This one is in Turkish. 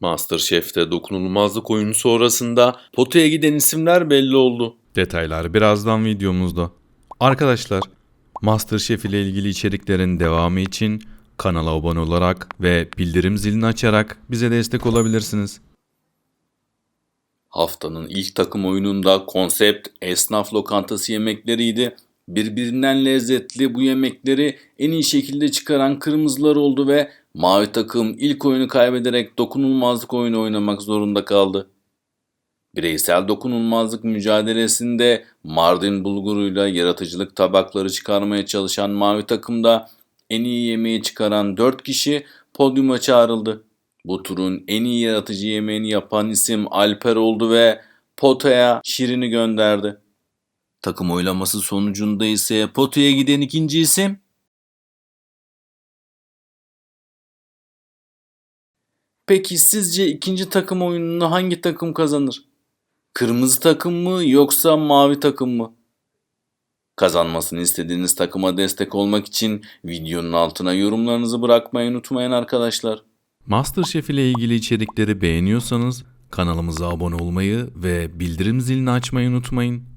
Masterchef'te dokunulmazlık oyunu sonrasında potaya giden isimler belli oldu. Detaylar birazdan videomuzda. Arkadaşlar, MasterChef ile ilgili içeriklerin devamı için kanala abone olarak ve bildirim zilini açarak bize destek olabilirsiniz. Haftanın ilk takım oyununda konsept esnaf lokantası yemekleriydi. Birbirinden lezzetli bu yemekleri en iyi şekilde çıkaran kırmızılar oldu ve mavi takım ilk oyunu kaybederek dokunulmazlık oyunu oynamak zorunda kaldı. Bireysel dokunulmazlık mücadelesinde Mardin bulguruyla yaratıcılık tabakları çıkarmaya çalışan mavi takımda en iyi yemeği çıkaran 4 kişi podyuma çağrıldı. Bu turun en iyi yaratıcı yemeğini yapan isim Alper oldu ve potaya Şirin'i gönderdi. Takım oylaması sonucunda ise potaya giden ikinci isim Peki sizce ikinci takım oyununu hangi takım kazanır? Kırmızı takım mı yoksa mavi takım mı? Kazanmasını istediğiniz takıma destek olmak için videonun altına yorumlarınızı bırakmayı unutmayın arkadaşlar. MasterChef ile ilgili içerikleri beğeniyorsanız kanalımıza abone olmayı ve bildirim zilini açmayı unutmayın.